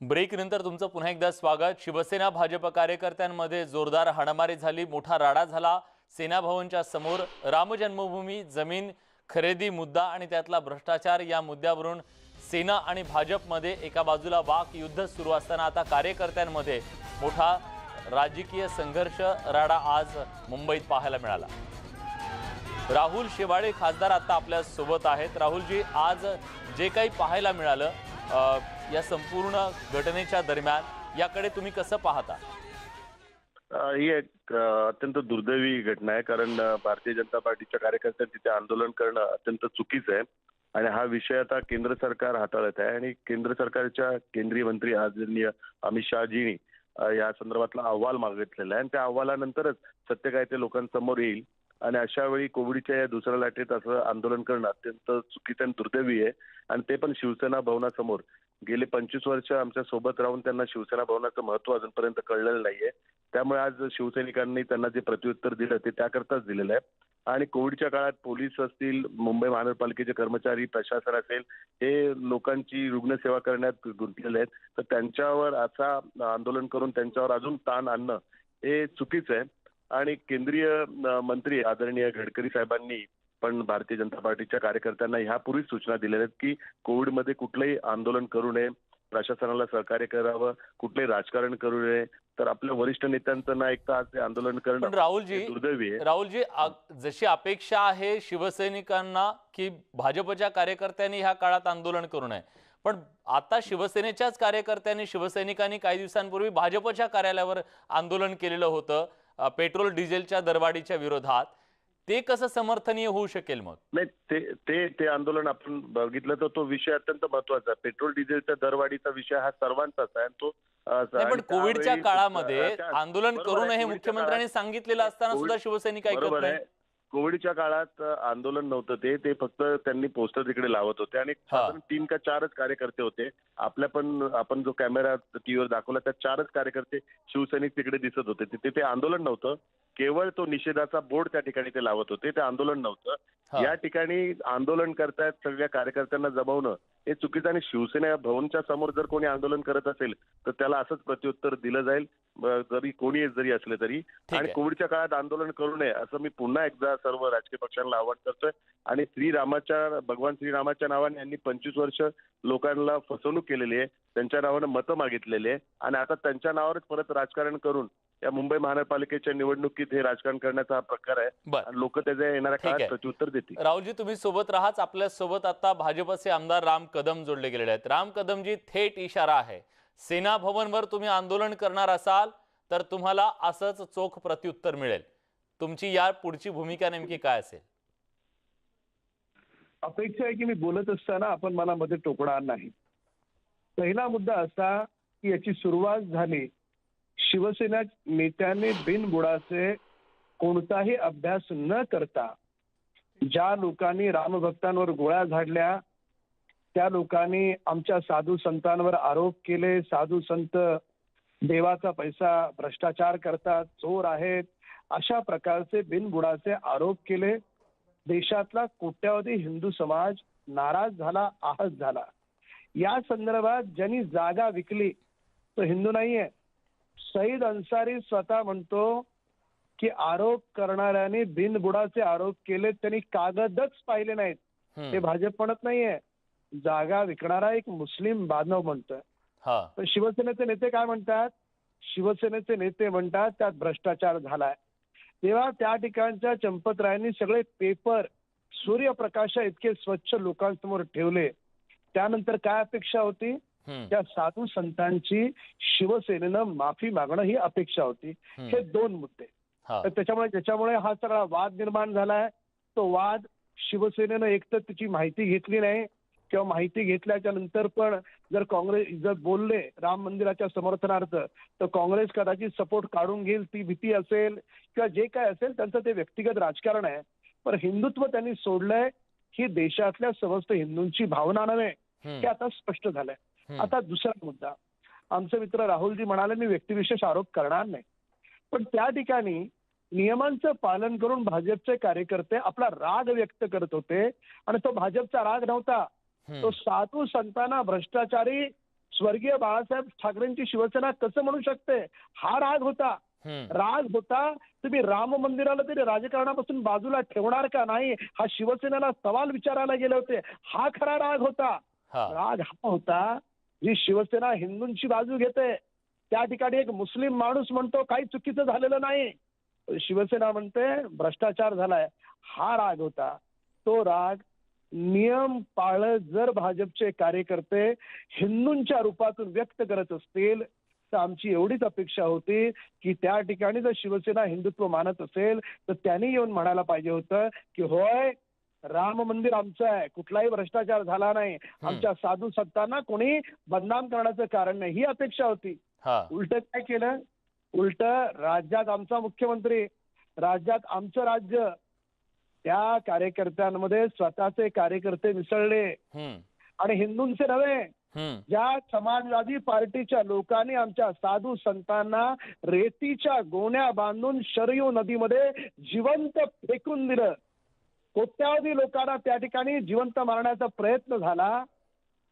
ब्रेकनंतर तुमचं पुन्हा एकदा स्वागत. शिवसेना भाजप कार्यकर्त्यांमध्ये जोरदार हाणामारी झाली मोठा राडा झाला. सेना भवनच्या समोर रामजन्मभूमी जमीन खरेदी मुद्दा आणि त्यातला भ्रष्टाचार या मुद्द्यावरून सेना आणि भाजपमध्ये एका बाजूला वाक युद्ध सुरू असताना आता कार्यकर्त्यांमध्ये मोठा राजकीय संघर्ष राडा आज मुंबईत पाहायला मिळाला. राहुल शेवाळे खासदार आता आपल्यासोबत आहेत. राहुलजी आज जे काही पाहायला मिळालं या संपूर्ण घटनेच्या दरम्यान याकडे तुम्ही कसं पाहता? ही एक अत्यंत दुर्दैवी घटना आहे. कारण भारतीय जनता पार्टीच्या कार्यकर्त्यांनी तिथे आंदोलन करणं अत्यंत चुकीचं आहे. आणि हा विषय आता केंद्र सरकार हाताळत आहे. आणि केंद्र सरकारच्या केंद्रीय मंत्री आदरणीय अमित शहाजींनी या संदर्भातला अहवाल मागितलेला आहे. आणि त्या अहवालानंतरच सत्य काय ते लोकांसमोर येईल. आणि अशा वेळी कोविडच्या या दुसऱ्या लाटेत असं आंदोलन करणं अत्यंत चुकीचं आणि दुर्दैवी आहे. आणि ते पण शिवसेना भवनासमोर. गेले पंचवीस वर्ष आमच्यासोबत राहून त्यांना शिवसेना भवनाचं महत्त्व अजूनपर्यंत कळलेलं नाहीये. त्यामुळे आज शिवसैनिकांनी त्यांना जे प्रत्युत्तर दिलं ते त्याकरताच दिलेलं आहे. आणि कोविडच्या काळात पोलीस असतील मुंबई महानगरपालिकेचे कर्मचारी प्रशासन असेल हे लोकांची रुग्णसेवा करण्यात गुंतलेले आहेत. तर त्यांच्यावर असा आंदोलन करून त्यांच्यावर अजून ताण आणणं हे चुकीचं आहे. आणि केंद्रीय मंत्री आदरणीय गडकरी साहेबांनी पण भारतीय जनता पार्टीच्या कार्यकर्त्यांना ह्यापूर्वीच सूचना दिलेल्या आहेत की कोविडमध्ये कुठलंही आंदोलन करू नये प्रशासनाला सहकार्य करावं कुठलंही राजकारण करू नये. तर आपल्या वरिष्ठ नेत्यांचं ना ऐकता आज आंदोलन करणं राहुलजी दुर्दैवी आहे. राहुलजी जशी अपेक्षा आहे शिवसैनिकांना की भाजपच्या कार्यकर्त्यांनी ह्या काळात आंदोलन करू नये. पण आता शिवसेनेच्याच कार्यकर्त्यांनी शिवसैनिकांनी काही दिवसांपूर्वी भाजपच्या कार्यालयावर आंदोलन केलेलं होतं पेट्रोल डिझेलच्या दरवाढीच्या विरोधात. ते कसं समर्थनीय होऊ शकेल मग? नाही ते ते ते आंदोलन आपण बघितलं तर तो विषय अत्यंत महत्त्वाचा आहे. पेट्रोल डिझेलच्या दरवाढीचा विषय हा सर्वांचाच आहे आणि तो पण कोविडच्या काळामध्ये आंदोलन करू नये हे मुख्यमंत्र्यांनी सांगितलेलं असताना सुद्धा शिवसैनिक ऐकत नाही आहे. कोविडच्या काळात आंदोलन नव्हतं ते. ते फक्त त्यांनी पोस्टर तिकडे लावत होते आणि. साधारण तीन का चारच कार्यकर्ते होते. आपल्या पण आपण जो कॅमेरा टीव्हीवर दाखवला त्या चारच कार्यकर्ते शिवसैनिक तिकडे दिसत होते. तिथे ते आंदोलन नव्हतं. केवळ तो निषेधाचा बोर्ड त्या ठिकाणी ते लावत होते. ते आंदोलन नव्हतं. या ठिकाणी आंदोलन करतायत सगळ्या कार्यकर्त्यांना जमवणं हे चुकीचं आणि शिवसेना भवनच्या समोर जर कोणी आंदोलन करत असेल तर त्याला असंच प्रत्युत्तर दिलं जाईल. जरी कोणी जरी असले तरी. आणि. कोविडच्या काळात आंदोलन करू नये असं मी पुन्हा एकदा सर्व राजकीय पक्षांना आवाहन करतोय. आणि श्रीरामाच्या भगवान श्रीरामाच्या नावाने यांनी पंचवीस वर्ष लोकांना फसवणूक केलेली आहे. त्यांच्या नावानं मतं मागितलेली आहे. आणि आता त्यांच्या नावावरच परत राजकारण करून या मुंबई महानगरपालिकेच्या निवडणुकीत हे राजकारण करण्याचा हा प्रकार आहे. आणि लोक त्याच्या येणाऱ्या. काळात प्रत्युत्तर देतील. राहुलजी तुम्ही सोबत राहाच. आपल्यासोबत आता भाजपचे आमदार राम कदम जोडले गेलेले आहेत. राम कदमजी थेट इशारा आहे. सेना भवनवर तुम्ही आंदोलन करणार असाल तर तुम्हाला असंच चोख प्रत्युत्तर मिळेल. तुमची या पुढची भूमिका नेमकी काय असेल? अपेक्षा आहे की मी बोलत असताना आपण मला मध्ये टोकणार नाही. पहिला मुद्दा असा की याची सुरुवात झाली. शिवसेना नेत्याने बिनबुडाचे कोणताही अभ्यास न करता ज्या लोकांनी रामभक्तांवर गोळ्या झाडल्या त्या लोकांनी आमच्या साधू संतांवर आरोप केले. साधू संत देवाचा पैसा भ्रष्टाचार करतात चोर आहेत. अशा प्रकारचे बिनबुडाचे आरोप केले. देशातला कोट्यावधी हिंदू समाज नाराज झाला आहत झाला. या संदर्भात ज्यांनी जागा विकली तो हिंदू नाहीये. सईद अन्सारी स्वतः म्हणतो की आरोप करणाऱ्यांनी बिनबुडाचे आरोप केले त्यांनी कागदच पाहिले नाहीत. ते भाजप म्हणत नाहीये. जागा विकणारा एक मुस्लिम बांधव म्हणतोय. हा. पण शिवसेनेचे नेते काय म्हणतात? शिवसेनेचे नेते म्हणतात त्यात भ्रष्टाचार झालाय. तेव्हा त्या ठिकाणच्या चंपतरायांनी सगळे पेपर सूर्यप्रकाशा इतके स्वच्छ लोकांसमोर ठेवले. त्यानंतर काय अपेक्षा होती. त्या साधू संतांची शिवसेनेनं माफी मागणं ही अपेक्षा होती. हे दोन मुद्दे. तर त्याच्यामुळे ज्याच्यामुळे हा सगळा वाद निर्माण झालाय तो वाद शिवसेनेनं एक तर त्याची माहिती घेतली नाही किंवा माहिती घेतल्याच्या नंतर पण जर काँग्रेस जर बोलले राम मंदिराच्या समर्थनार्थ तर काँग्रेस कदाचित सपोर्ट काढून घेईल ती भीती असेल किंवा जे काय असेल त्यांचं ते व्यक्तिगत राजकारण आहे पण हिंदुत्व त्यांनी सोडलंय ही देशातल्या समस्त हिंदूंची भावना नव्हे. हे आता स्पष्ट झालंय. आता दुसरा मुद्दा आमचे मित्र राहुलजी म्हणाले मी व्यक्तिविशेष आरोप करणार नाही पण त्या ठिकाणी नियमांचं पालन करून भाजपचे कार्यकर्ते आपला राग व्यक्त करत होते आणि तो भाजपचा राग नव्हता. तो साधू संतांना भ्रष्टाचारी स्वर्गीय बाळासाहेब ठाकरेंची शिवसेना कसं म्हणू शकते? हा राग होता. राग होता तुम्ही राम मंदिराला तरी राजकारणापासून बाजूला ठेवणार का नाही? हा शिवसेनेला सवाल विचारायला गेले होते. हा खरा राग होता. राग हा होता जी शिवसेना हिंदूंची बाजू घेते. त्या ठिकाणी एक मुस्लिम माणूस म्हणतो काही चुकीचं झालेलं नाही. शिवसेना म्हणते भ्रष्टाचार झालाय. हा राग होता. तो राग नियम पाळत जर भाजपचे कार्यकर्ते हिंदूंच्या रूपातून व्यक्त करत असतील तर आमची एवढीच अपेक्षा होती की त्या ठिकाणी जर शिवसेना हिंदुत्व मानत असेल तर त्यांनी येऊन म्हणायला पाहिजे होतं की होय राम मंदिर आमचं आहे कुठलाही भ्रष्टाचार झाला नाही. आमच्या साधू संतांना कोणी बदनाम करण्याचं कारण नाही ही अपेक्षा होती. उलट काय केलं? उलट राज्यात आमचा मुख्यमंत्री राज्यात आमचं राज्य त्या कार्यकर्त्यांमध्ये स्वतःचे कार्यकर्ते मिसळले. आणि हिंदूंचे नव्हे. ज्या समाजवादी पार्टीच्या लोकांनी आमच्या साधू संतांना रेतीच्या गोण्या बांधून शरयू नदीमध्ये जिवंत फेकून दिलं. कोट्यावधी लोकांना त्या ठिकाणी जिवंत मारण्याचा प्रयत्न झाला.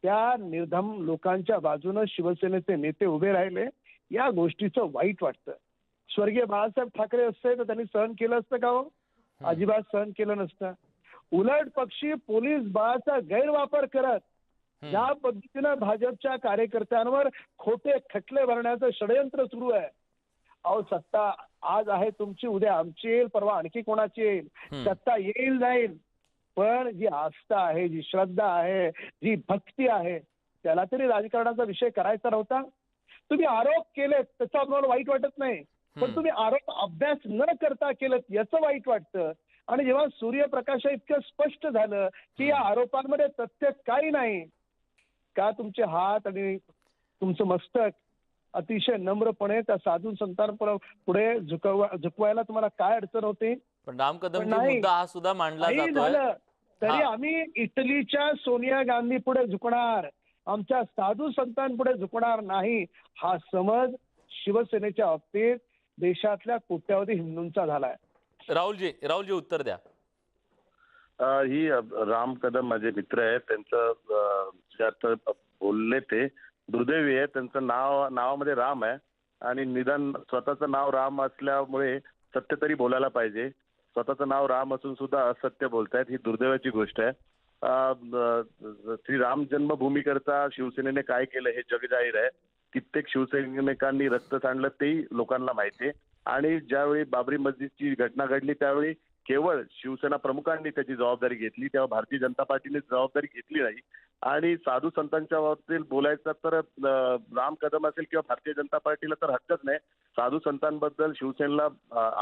त्या निर्धम लोकांच्या बाजूनं शिवसेनेचे नेते उभे राहिले. या गोष्टीचं वाईट वाटतं. स्वर्गीय बाळासाहेब ठाकरे असते तर त्यांनी सहन केलं असतं का हो? अजिबात सहन केलं नसतं. उलट पक्षी पोलीस बळाचा गैरवापर करत. ज्या पद्धतीनं भाजपच्या कार्यकर्त्यांवर खोटे खटले भरण्याचं षडयंत्र सुरू आहे. अहो सत्ता आज आहे तुमची उद्या आमची येईल परवा आणखी कोणाची येईल. सत्ता येईल जाईल. पण जी आस्था आहे जी श्रद्धा आहे जी भक्ती आहे त्याला तरी राजकारणाचा विषय करायचा नव्हता. तुम्ही आरोप केलेत त्याचं आपल्याला वाईट वाटत नाही. पण. तुम्ही आरोप अभ्यास न करता केलं याचं वाईट वाटतं. आणि जेव्हा सूर्यप्रकाश इतकं स्पष्ट झालं की या आरोपांमध्ये तथ्य काही नाही का तुमचे हात आणि तुमचं मस्तक अतिशय नम्रपणे त्या साधू संतांपुढे पुढे झुकवा झुकवायला तुम्हाला काय अडचण होती? पण राम कदमजी नाही. मुद्दा हा सुद्धा मांडला झालं. तरी. आम्ही इटलीच्या सोनिया गांधी पुढे झुकणार. आमच्या साधू संतांपुढे झुकणार नाही. हा समज शिवसेनेच्या बाबतीत देशातल्या कोट्यावधी हिंदूंचा झालाय. राहुलजी राहुलजी उत्तर द्या. ही राम कदम माझे मित्र आहेत. त्यांचं बोलले ते दुर्दैवी आहे. त्यांचं नाव नावामध्ये राम आहे. आणि निदान स्वतःचं नाव राम असल्यामुळे सत्य तरी बोलायला पाहिजे. स्वतःचं नाव राम असून सुद्धा असत्य बोलतायत. ही दुर्दैवाची गोष्ट आहे. श्री राम जन्मभूमीकरता शिवसेनेने काय केलं हे जगजाहीर आहे. कित्येक शिवसैनिकांनी रक्त सांडलं तेही लोकांना माहिती आहे. आणि ज्यावेळी बाबरी मस्जिदची घटना घडली त्यावेळी केवळ शिवसेना प्रमुखांनी त्याची जबाबदारी घेतली तेव्हा भारतीय जनता पार्टीने जबाबदारी घेतली नाही. आणि साधू संतांच्या बाबतीत बोलायचं तर राम कदम असेल किंवा भारतीय जनता पार्टीला तर हक्कच नाही. साधू संतांबद्दल शिवसेनेला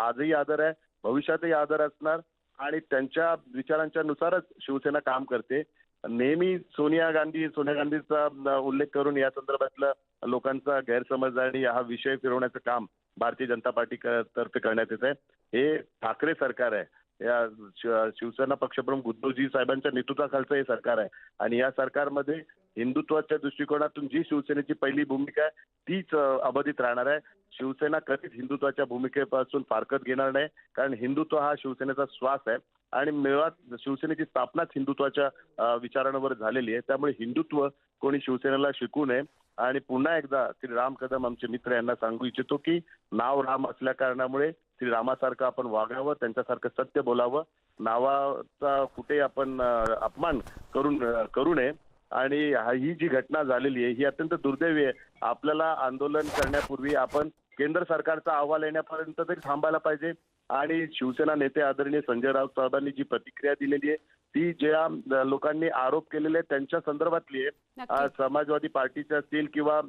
आजही आदर आहे भविष्यातही आदर असणार. आणि त्यांच्या विचारांच्या नुसारच शिवसेना काम करते. नेहमी सोनिया गांधी सोनिया गांधीचा उल्लेख करून या संदर्भातलं लोकांचा गैरसमज आणि हा विषय फिरवण्याचं काम भारतीय जनता पार्टी तर्फे करण्यात येत आहे हे ठाकरे सरकार आहे. या शिव- शिवसेना पक्षप्रमुख उद्धवजी साहेबांच्या नेतृत्वाखालचं हे सरकार आहे. आणि या सरकारमध्ये हिंदुत्वाच्या दृष्टिकोनातून जी शिवसेनेची पहिली भूमिका आहे तीच अबाधित राहणार आहे. शिवसेना कधीच हिंदुत्वाच्या भूमिकेपासून फारकत घेणार नाही कारण हिंदुत्व हा शिवसेनेचा श्वास आहे. आणि मेळात शिवसेनेची स्थापनाच हिंदुत्वाच्या विचारांवर झालेली आहे. त्यामुळे हिंदुत्व कोणी शिवसेनेला शिकू नये. आणि पुन्हा एकदा श्री राम कदम आमचे मित्र यांना सांगू इच्छितो की नाव राम असल्या कारणामुळे श्री रामासारखं आपण वागावं त्यांच्यासारखं सत्य बोलावं नावाचा कुठे आपण अपमान करून करू नये. आणि हा- जी घटना झालेली आहे ही अत्यंत दुर्दैवी आहे. आपल्याला आंदोलन करण्यापूर्वी आपण केंद्र सरकारचा अहवाल येण्यापर्यंत तरी थांबायला पाहिजे. आणि शिवसेना नेते आदरणीय संजय राऊत साहेबांनी जी प्रतिक्रिया दिलेली आहे ती ज्या लोकांनी आरोप केलेले आहेत त्यांच्या संदर्भातली आहे. समाजवादी पार्टीचे असतील किंवा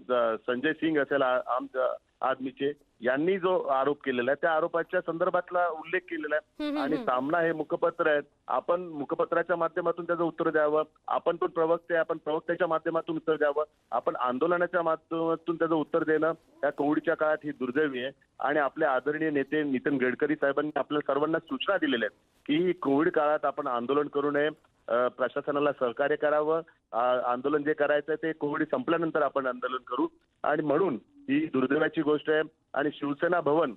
संजय सिंग असेल आम आदमीचे यांनी जो आरोप केलेला आहे त्या आरोपाच्या संदर्भातला उल्लेख केलेला आहे. आणि. सामना हे मुखपत्र आहेत. आपण मुखपत्राच्या माध्यमातून त्याचं उत्तर द्यावं. आपण पण प्रवक्ते आपण प्रवक्त्याच्या माध्यमातून उत्तर द्यावं. आपण आंदोलनाच्या माध्यमातून त्याचं उत्तर देणं या कोविडच्या काळात ही दुर्दैवी आहे. आणि आपले आदरणीय नेते नितीन गडकरी साहेबांनी आपल्या सर्वांना सूचना दिलेल्या आहेत की कोविड काळात आपण आंदोलन करू नये. प्रशासनाला सहकार्य करावं. आंदोलन जे करायचं ते कोविड संपल्यानंतर आपण आंदोलन करू. आणि म्हणून ही दुर्दैवाची गोष्ट आहे. आणि शिवसेना भवन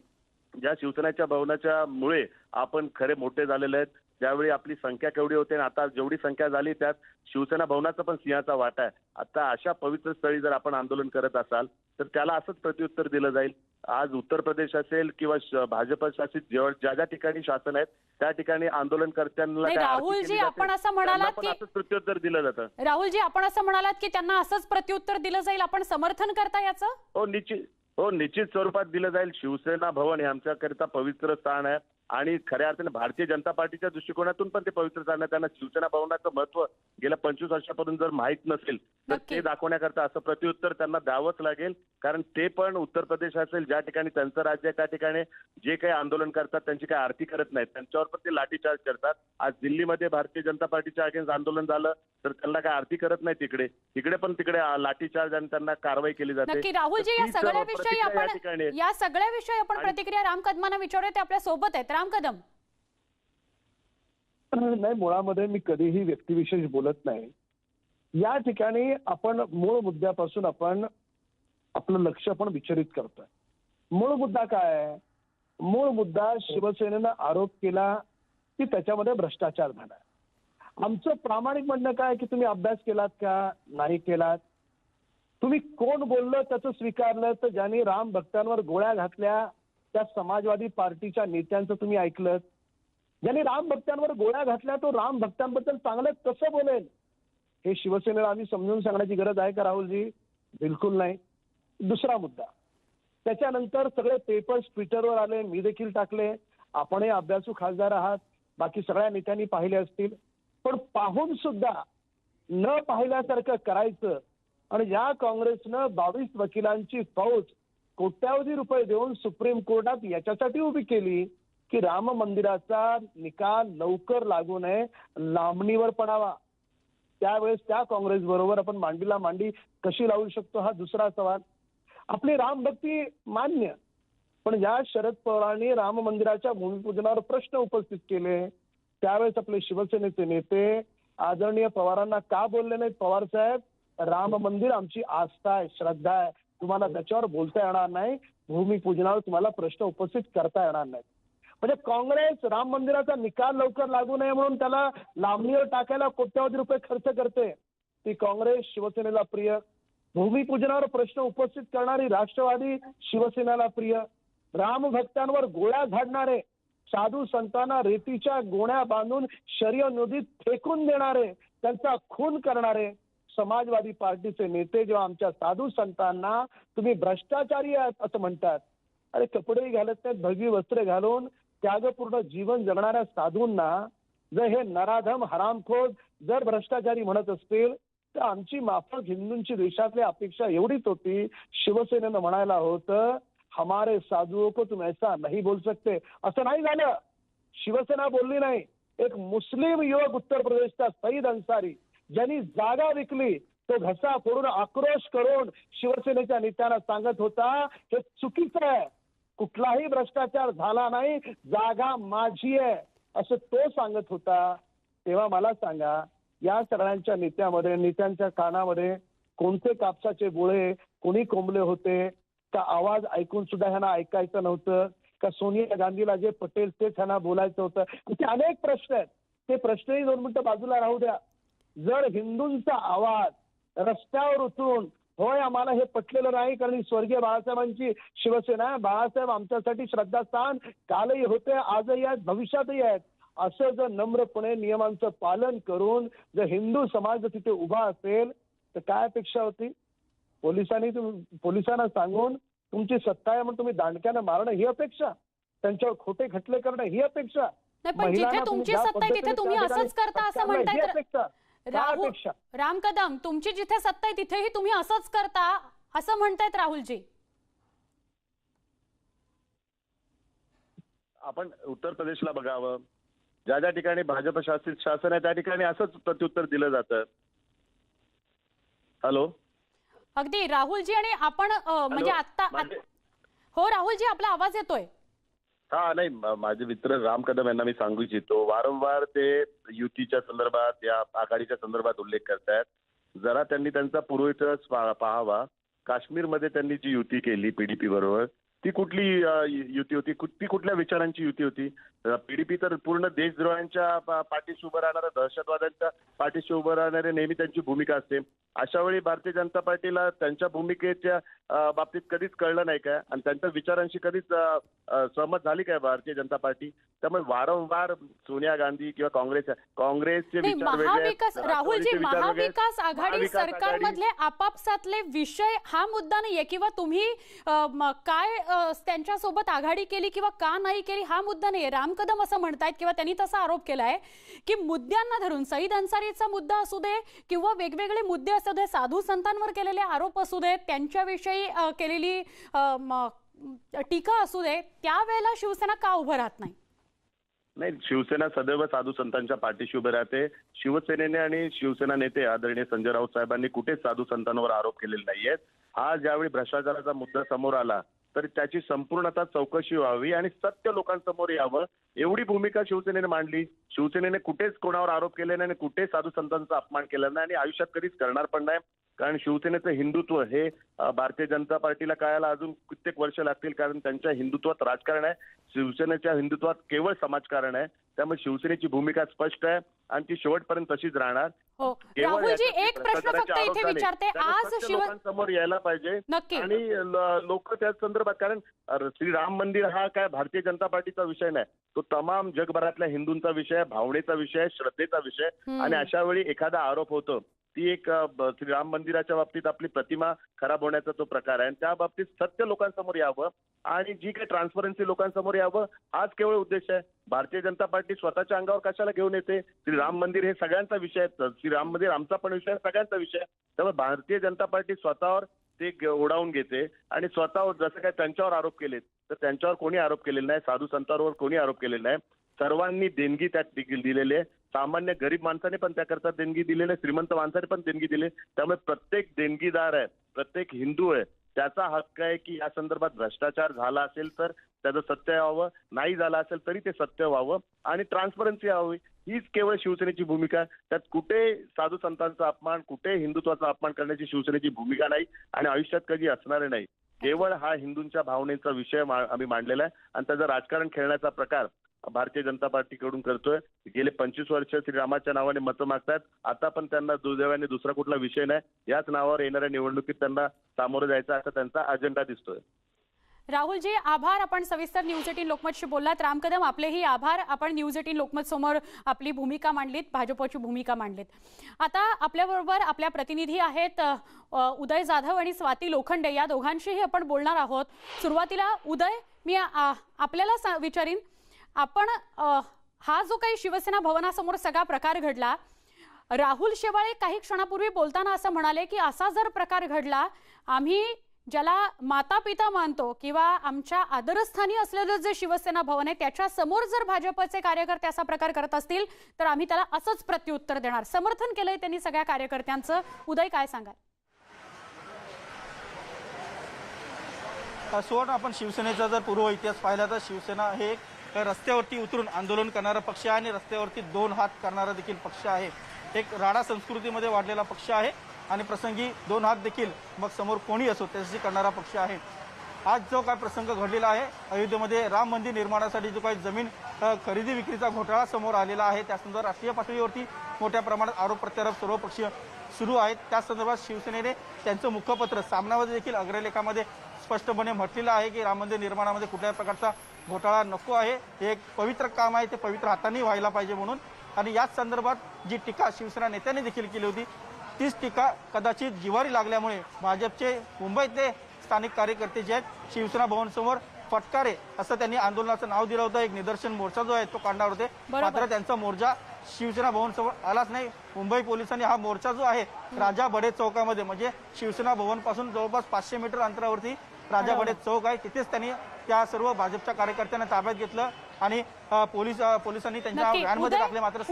ज्या शिवसेनेच्या भवनाच्या मुळे आपण खरे मोठे झालेले आहेत. त्यावेळी आपली संख्या केवढी होते आणि आता जेवढी संख्या झाली त्यात शिवसेना भवनाचा पण सिंहाचा वाटा आहे. आता अशा पवित्र स्थळी जर आपण आंदोलन करत असाल तर त्याला असंच प्रत्युत्तर दिलं जाईल. आज उत्तर प्रदेश असेल किंवा भाजप शासित ज्या ज्या ठिकाणी शासन आहेत त्या ठिकाणी आंदोलनकर्त्यांना राहुलजी? आपण असं म्हणालात की- प्रत्युत्तर दिलं जातं. राहुलजी आपण असं म्हणालात की त्यांना असंच प्रत्युत्तर दिलं जाईल आपण समर्थन करता याचं? हो निश्चित हो निश्चित स्वरूपात दिलं जाईल. शिवसेना भवन हे आमच्याकरिता पवित्र स्थान आहे. आणि खऱ्या अर्थाने भारतीय जनता पार्टीच्या दृष्टिकोनातून पण ते पवित्र स्थान आहे. त्यांना शिवसेना भवनाचं महत्त्व गेल्या पंचवीस वर्षापासून जर माहीत नसेल तर. ते दाखवण्याकरता असं प्रत्युत्तर त्यांना द्यावंच लागेल. कारण ते पण उत्तर प्रदेश असेल ज्या ठिकाणी त्यांचं राज्य आहे त्या ठिकाणी जे काही आंदोलन करतात त्यांची काही आरती करत नाहीत. त्यांच्यावर पण ते लाठीचार्ज करतात. आज दिल्लीमध्ये भारतीय जनता पार्टीच्या अगेन्स्ट आंदोलन झालं तर त्यांना काय आरती करत नाही तिकडे तिकडे पण तिकडे लाठीचार्ज आणि त्यांना कारवाई केली जाते. विषयी आपण. या सगळ्या विषयी आपण प्रतिक्रिया राम कदमांना विचारूया ते आपल्यासोबत आहेत. राम कदम. नाही मुळामध्ये मी कधीही व्यक्तिविशेष बोलत नाही. या ठिकाणी आपण मूळ मुद्द्यापासून आपण आपलं लक्ष आपण विचलित करतोय. मूळ मुद्दा काय आहे? मूळ मुद्दा शिवसेनेनं आरोप केला की त्याच्यामध्ये भ्रष्टाचार झाला आमचं प्रामाणिक म्हणणं काय की तुम्ही अभ्यास केलात का? नाही केलात. तुम्ही कोण बोललं त्याचं स्वीकारलं? तर ज्यांनी राम भक्तांवर गोळ्या घातल्या त्या समाजवादी पार्टीच्या नेत्यांचं तुम्ही ऐकलं ज्यांनी राम भक्तांवर गोळ्या घातल्या तो राम भक्तांबद्दल चांगलं कसं बोलेल? हे शिवसेनेला आम्ही समजून सांगण्याची गरज आहे का राहुलजी? बिलकुल नाही. दुसरा मुद्दा. त्याच्यानंतर सगळे पेपर्स ट्विटरवर आले मी देखील टाकले. आपणही अभ्यासू खासदार आहात. बाकी सगळ्या नेत्यांनी पाहिले असतील. पण पाहून सुद्धा न पाहिल्यासारखं करायचं आणि या काँग्रेसनं बावीस वकिलांची फौज कोट्यावधी रुपये देऊन सुप्रीम कोर्टात याच्यासाठी उभी केली की राम मंदिराचा निकाल लवकर लागू नये लांबणीवर पडावा. त्यावेळेस त्या काँग्रेस बरोबर आपण मांडीला मांडी कशी लावू शकतो हा दुसरा सवाल. आपली रामभक्ती मान्य. पण या शरद पवारांनी राम मंदिराच्या भूमिपूजनावर प्रश्न उपस्थित केले. त्यावेळेस आपले शिवसेनेचे नेते आदरणीय पवारांना का बोलले नाहीत? पवार साहेब राम मंदिर आमची आस्था आहे श्रद्धा आहे. तुम्हाला त्याच्यावर बोलता येणार नाही. भूमिपूजनावर तुम्हाला प्रश्न उपस्थित करता येणार नाही म्हणजे काँग्रेस राम मंदिराचा निकाल लवकर लागू नये म्हणून त्याला लांबणीवर टाकायला कोट्यावधी रुपये खर्च करते. ती काँग्रेस शिवसेनेला प्रिय. भूमिपूजनावर प्रश्न उपस्थित करणारी राष्ट्रवादी शिवसेनेला प्रिय. राम भक्तांवर गोळ्या झाडणारे साधू संतांना रेतीच्या गोण्या बांधून शर्य नदीत फेकून देणारे त्यांचा खून करणारे समाजवादी पार्टीचे नेते जेव्हा आमच्या साधू संतांना तुम्ही भ्रष्टाचारी आहात असं म्हणतात अरे कपडेही घालत नाहीत भगवी वस्त्र घालून त्यागपूर्ण जीवन जगणाऱ्या साधूंना जर हे नराधम हरामखोज जर भ्रष्टाचारी म्हणत असतील तर आमची माफक हिंदूंची देशातली अपेक्षा एवढीच होती शिवसेनेनं म्हणायला होतं हमारे साधुओं को तुम ऐसा नाही बोल सकते. असं नाही झालं. शिवसेना बोलली नाही. एक मुस्लिम युवक उत्तर प्रदेशचा सईद अन्सारी ज्यांनी जागा विकली तो घसा फोडून आक्रोश करून शिवसेनेच्या नेत्यांना सांगत होता हे चुकीचं आहे. कुठलाही भ्रष्टाचार झाला नाही जागा माझी आहे. असं तो सांगत होता. तेव्हा मला सांगा या सगळ्यांच्या नेत्यामध्ये नेत्यांच्या कानामध्ये कोणते कापसाचे गोळे कोणी कोंबले होते? का आवाज ऐकून सुद्धा ह्यांना ऐकायचं नव्हतं? का सोनिया गांधीला जे पटेल तेच ह्यांना बोलायचं होतं? असे अनेक प्रश्न आहेत. ते प्रश्नही दोन मिनिटं बाजूला राहू द्या. जर हिंदूंचा आवाज रस्त्यावर उतरून होय आम्हाला हे पटलेलं नाही कारण स्वर्गीय बाळासाहेबांची शिवसेना बाळासाहेब आमच्यासाठी श्रद्धास्थान कालही होते आजही आहेत भविष्यातही आहेत. असं जर नम्रपणे नियमांचं पालन करून जर हिंदू समाज जर तिथे उभा असेल तर काय अपेक्षा होती? पोलिसांनी पोलिसांना सांगून तुमची सत्ता आहे म्हणून तुम्ही दांडक्यानं मारणं ही अपेक्षा? त्यांच्यावर खोटे खटले करणं ही अपेक्षा? जिथे तुमची सत्ता तिथे तुम्ही असंच करता असं करणं राहुल राम कदम तुमची जिथे सत्ता आहे तिथेही तुम्ही असंच करता असं म्हणतायत राहुलजी. आपण उत्तर प्रदेशला बघावं. ज्या ज्या ठिकाणी भाजप शासित शासन आहे त्या ठिकाणी असंच प्रत्युत्तर दिलं जातं. हॅलो? अगदी राहुलजी आणि आपण म्हणजे आता माझे- हो राहुलजी आपला आवाज येतोय. हा नाही माझे मित्र राम कदम यांना मी सांगू इच्छितो. वारंवार ते युतीच्या संदर्भात या आघाडीच्या संदर्भात उल्लेख करतायत. जरा त्यांनी त्यांचा पूर्वइतिहास पाहावा. काश्मीरमध्ये त्यांनी जी युती केली पीडीपी बरोबर ती कुठली युती होती? ती कुठल्या विचारांची युती होती? पीडीपी तर पूर्ण देशद्रोहांच्या पाठीशी उभं राहणाऱ्या दहशतवाद्यांच्या पाठीशी उभं राहणारे नेहमी त्यांची भूमिका असते. अशा वेळी भारतीय जनता पार्टीला त्यांच्या भूमिकेच्या बाबतीत कधीच कळलं नाही काय? आणि त्यांच्या विचारांशी कधीच सहमत झाली काय भारतीय जनता पार्टी? त्यामुळे वारंवार सोनिया गांधी किंवा काँग्रेस काँग्रेसचे विचार महाविकास राहुलजी. महाविकास आघाडी सरकारमधले आपापसातले विषय हा मुद्दा नाहीये. किंवा तुम्ही काय त्यांच्यासोबत आघाडी केली किंवा का नाही केली हा मुद्दा नाहीये. राम कदम असं म्हणतायत किंवा त्यांनी तसा आरोप केलाय की मुद्द्यांना धरून सईद अन्सारीचा मुद्दा असू दे किंवा वेगवेगळे मुद्दे असू दे साधू संतांवर केलेले आरोप असू दे त्यांच्याविषयी केलेली टीका असू दे त्यावेळेला शिवसेना का उभं राहत नाही? नाही शिवसेना सदैव साधू संतांच्या पाठीशी उभे राहते. शिवसेनेने आणि शिवसेना नेते आदरणीय संजय राऊत साहेबांनी कुठेच साधू संतांवर आरोप केलेले नाहीयेत. हा ज्यावेळी भ्रष्टाचाराचा मुद्दा समोर आला तर त्याची संपूर्णतः चौकशी व्हावी आणि सत्य लोकांसमोर यावं एवढी भूमिका शिवसेनेने मांडली. शिवसेनेने कुठेच कोणावर आरोप केले नाही आणि कुठेच साधू संतांचा अपमान केला नाही आणि आयुष्यात कधीच करणार पण नाही. कारण शिवसेनेचं हिंदुत्व हे भारतीय जनता पार्टीला कळायला अजून कित्येक वर्ष लागतील कारण त्यांच्या हिंदुत्वात राजकारण आहे. शिवसेनेच्या हिंदुत्वात केवळ समाजकारण आहे. त्यामुळे शिवसेनेची भूमिका स्पष्ट आहे आणि ती शेवटपर्यंत तशीच राहणार. हो. राहुलजी एक प्रश्न फक्त इथे. विचारते. आज लोकांसमोर यायला पाहिजे. नक्की. आणि लोक त्या संदर्भात कारण अर- श्रीराम मंदिर हा काय भारतीय जनता पार्टीचा विषय नाही. तो तमाम जगभरातल्या हिंदूंचा विषय भावनेचा विषय श्रद्धेचा विषय. आणि अशा वेळी एखादा आरोप होतो. ती एक श्रीराम मंदिराच्या बाबतीत आपली प्रतिमा खराब होण्याचा तो प्रकार आहे. आणि त्या बाबतीत सत्य लोकांसमोर यावं आणि जी काही ट्रान्सपरन्सी लोकांसमोर यावं हाच केवळ उद्देश आहे. भारतीय जनता पार्टी स्वतःच्या अंगावर कशाला घेऊन येते? श्रीराम मंदिर हे सगळ्यांचा विषय आहे. श्रीराम मंदिर आमचा पण विषय आहे सगळ्यांचा विषय त्यामुळे भारतीय जनता पार्टी स्वतःवर ते ग- ओढावून घेते आणि स्वतःवर जसं काय त्यांच्यावर आरोप केलेत तर त्यांच्यावर कोणी आरोप केलेले नाही. साधू संतांवर कोणी आरोप केलेला नाही. सर्वांनी देणगी त्यात दिलेली आहे. सामान्य गरीब माणसाने पण त्याकरता देणगी दिलेली आहे श्रीमंत माणसाने पण देणगी दिली त्यामुळे प्रत्येक देणगीदार आहे प्रत्येक हिंदू आहे त्याचा हक्क आहे की या संदर्भात भ्रष्टाचार झाला असेल तर त्याचं सत्य व्हावं नाही झालं असेल तरी ते सत्य व्हावं आणि ट्रान्सपरन्सी व्हावी हीच केवळ शिवसेनेची भूमिका आहे. त्यात कुठे साधू संतांचा अपमान कुठे हिंदुत्वाचा अपमान करण्याची शिवसेनेची भूमिका नाही आणि आयुष्यात कधी असणार नाही. केवळ हा हिंदूंच्या भावनेचा विषय आम्ही मांडलेला आहे आणि त्याचं राजकारण खेळण्याचा प्रकार भारतीय जनता पार्टीकडून करतोय. गेले पंचवीस वर्ष श्रीरामाच्या नावाने मतं मागतात आता पण त्यांना दुर्दैवाने दुसरा कुठला विषय नाही. याच नावावर येणाऱ्या निवडणुकीत त्यांना सामोरं जायचा असा त्यांचा अजेंडा दिसतोय. राहुलजी आभार. आपण सविस्तर न्यूज एटीन लोकमतशी बोललात. राम कदम आपलेही आभार. आपण न्यूज एटीन लोकमत समोर आपली भूमिका मांडलीत. भाजपची भूमिका मांडलीत. आता आपल्याबरोबर आपल्या प्रतिनिधी आहेत उदय जाधव आणि स्वाती लोखंडे. या दोघांशीही आपण बोलणार आहोत. सुरुवातीला उदय मी आपल्याला विचारीन. आपण हा जो काही शिवसेना भवनासमोर सगळा प्रकार घडला राहुल शेवाळे काही क्षणापूर्वी बोलताना असं म्हणाले की असा जर प्रकार घडला आम्ही ज्याला माता पिता मानतो किंवा आमच्या आदरस्थानी असलेलं जे शिवसेना भवन आहे त्याच्यासमोर जर भाजपचे कार्यकर्ते असा प्रकार करत असतील तर आम्ही त्याला असंच प्रत्युत्तर देणार. समर्थन केलंय त्यांनी सगळ्या कार्यकर्त्यांचं. उदय काय सांगाल? सुवर्ण आपण शिवसेनेचा जर पूर्व इतिहास पाहिला तर शिवसेना हे रस्त्यावरती उतरून आंदोलन करणारा पक्ष आहे आणि रस्त्यावरती दोन हात करणारा देखील पक्ष आहे. एक राडा संस्कृतीमध्ये वाढलेला पक्ष आहे आणि प्रसंगी दोन हात देखील मग समोर कोणी असो त्याच्याशी करणारा पक्ष आहे. आज जो काय प्रसंग घडलेला आहे अयोध्येमध्ये राम मंदिर निर्माणासाठी जो काही जमीन खरेदी विक्रीचा घोटाळा समोर आलेला आहे त्यासंदर्भात राष्ट्रीय पातळीवरती मोठ्या प्रमाणात आरोप प्रत्यारोप सर्व पक्ष सुरू आहेत. त्या संदर्भात शिवसेनेने त्यांचं मुखपत्र सामनामध्ये देखील अग्रलेखामध्ये स्पष्टपणे म्हटलेलं आहे की राम मंदिर निर्माणामध्ये कुठल्याही प्रकारचा घोटाळा नको आहे. हे एक पवित्र काम आहे ते पवित्र हाताने व्हायला पाहिजे म्हणून. आणि याच संदर्भात जी टीका शिवसेना नेत्यांनी देखील केली होती तीच टीका कदाचित जिवारी लागल्यामुळे भाजपचे मुंबईतले स्थानिक कार्यकर्ते जे आहेत शिवसेना भवनसमोर फटकारे असं त्यांनी आंदोलनाचं नाव दिलं होतं. एक निदर्शन मोर्चा जो आहे तो काढणार होते. मात्र त्यांचा मोर्चा शिवसेना भवन समोर आलाच नाही. मुंबई पोलिसांनी हा मोर्चा जो आहे राजा बडे चौकामध्ये म्हणजे शिवसेना भवनपासून जवळपास पाचशे मीटर अंतरावरती राजा बडे चौक आहे. तिथेच त्यांनी त्या सर्व भाजपच्या कार्यकर्त्यांना ताब्यात घेतलं आणि पोलीस पोलिसांनी त्यांच्या व्हॅनमध्ये टाकले मात्र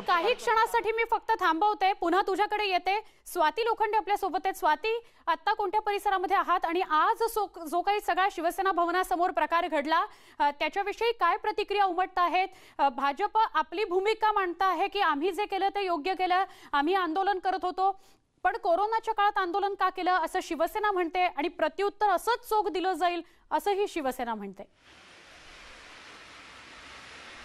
काही क्षणासाठी मी फक्त थांबवते. पुन्हा तुझ्याकडे येते. स्वाती लोखंडे आपल्यासोबत आहेत. स्वाती आता कोणत्या परिसरामध्ये आहात? आणि आज जो- काही सगळा शिवसेना भवनासमोर प्रकार घडला त्याच्याविषयी काय प्रतिक्रिया उमटत आहेत? भाजप आपली भूमिका मांडत आहे की आम्ही जे केलं ते योग्य केलं? आम्ही आंदोलन करत होतो. पण कोरोनाच्या काळात आंदोलन का केलं? असं शिवसेना म्हणते आणि प्रत्युत्तर असंच चोख दिलं जाईल असंही शिवसेना म्हणते.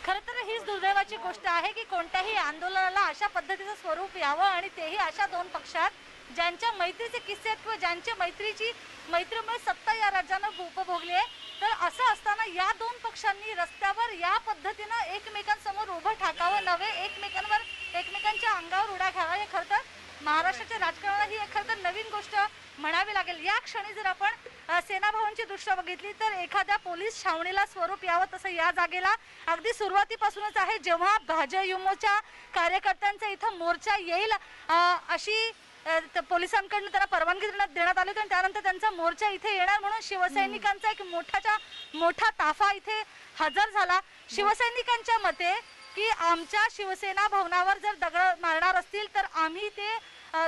खर तर खरं तर हीच दुर्दैवाची गोष्ट आहे की कोणत्याही आंदोलनाला अशा पद्धतीचं स्वरूप यावं आणि तेही अशा दोन पक्षात ज्यांच्या मैत्रीचे किस्से आहेत किंवा ज्यांच्या मैत्रीची मैत्रीमुळे सत्ता या राज्यानं उपभोगली आहे. तर असं असताना या दोन पक्षांनी रस्त्यावर या पद्धतीनं एकमेकांसमोर उभं ठाकावं नव्हे एकमेकांवर एकमेकांच्या अंगावर उड्या घ्यावा हे खरं तर महाराष्ट्राच्या राजकारणाला ही खरं तर नवीन गोष्ट म्हणावी लागेल. या क्षणी जर आपण अ, दृश्य बघितली तर एखाद्या पोलीस छावणीला स्वरूप यावं तसं या जागेला. अगदी सुरुवातीपासूनच आहे जेव्हा भाजयुमोच्या कार्यकर्त्यांचा इथं मोर्चा येईल अशी पोलिसांकडून पोलिसांकडनं त्यांना परवानगी देण्यात देण्यात आली होती आणि त्यानंतर त्यांचा मोर्चा इथे येणार म्हणून शिवसैनिकांचा एक मोठाच्या मोठा ताफा इथे हजर झाला. शिवसैनिकांच्या मते की आमच्या शिवसेना भवनावर जर दगड मारणार असतील तर आम्ही ते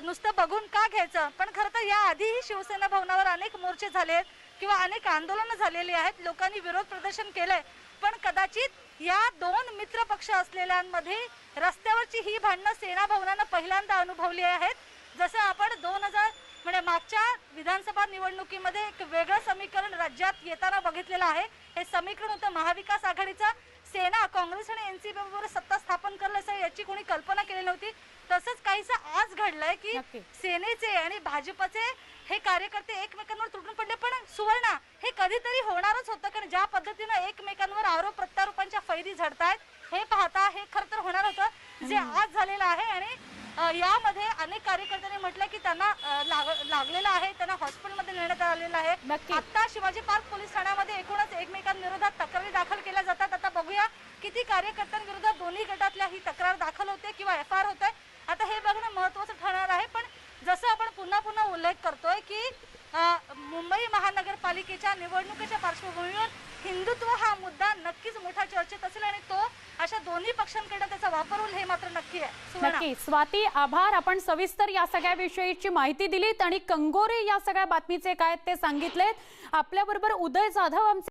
नुसतं बघून का घ्यायचं? पण खरं तर या आधीही शिवसेना भवनावर अनेक मोर्चे झाले आहेत किंवा अनेक आंदोलनं झालेली आहेत. लोकांनी विरोध प्रदर्शन केलंय. पण कदाचित या दोन मित्र पक्ष असलेल्यांमध्ये रस्त्यावरची ही भांडणं सेना भवनानं पहिल्यांदा अनुभवली आहेत. जसं आपण दोन हजार म्हणजे मागच्या विधानसभा निवडणुकीमध्ये एक वेगळं समीकरण राज्यात येताना बघितलेलं आहे. हे समीकरण होतं महाविकास आघाडीचं. सेना काँग्रेस आणि एनसीपी बरोबर सत्ता स्थापन करेल असं याची कोणी कल्पना केली नव्हती. तसंच काहीसं आज घडलंय की. सेनेचे आणि भाजपचे हे कार्यकर्ते एकमेकांवर तुटून पडले. पण सुवर्णा हे कधीतरी होणारच होतं कारण ज्या पद्धतीनं एकमेकांवर आरोप प्रत्यारोपांच्या फैरी झडतायत हे पाहता हे खरं तर होणार होतं. जे आज झालेलं आहे आणि यामध्ये अनेक कार्यकर्त्यांनी म्हटलं की त्यांना लागलेलं आहे त्यांना हॉस्पिटलमध्ये नेण्यात आलेलं आहे. आता शिवाजी पार्क पोलीस ठाण्यामध्ये एकूणच एकमेकांविरोधात तक्रारी दाखल केल्या जातात. बघूया किती कार्यकर्त्यांविरोधात दोन्ही गटातल्या ही तक्रार दाखल होते किंवा एफ आर होते आता हे बघणं महत्वाचं ठरणार आहे पण जसं आपण पुन्हा पुन्हा उल्लेख करतोय की मुंबई महानगरपालिकेच्या निवडणुकीच्या पार्श्वभूमीवर हिंदुत्व हा मुद्दा नक्कीच मोठा चर्चेत असेल आणि तो अशा दोन्ही पक्षांकडे त्याचा वापर होईल हे मात्र नक्की आहे. नक्की. स्वाती आभार. आपण सविस्तर या सगळ्या विषयीची माहिती दिलीत आणि कंगोरे या सगळ्या बातमीचे काय ते सांगितलेत. आपल्याबरोबर उदय जाधव आमचे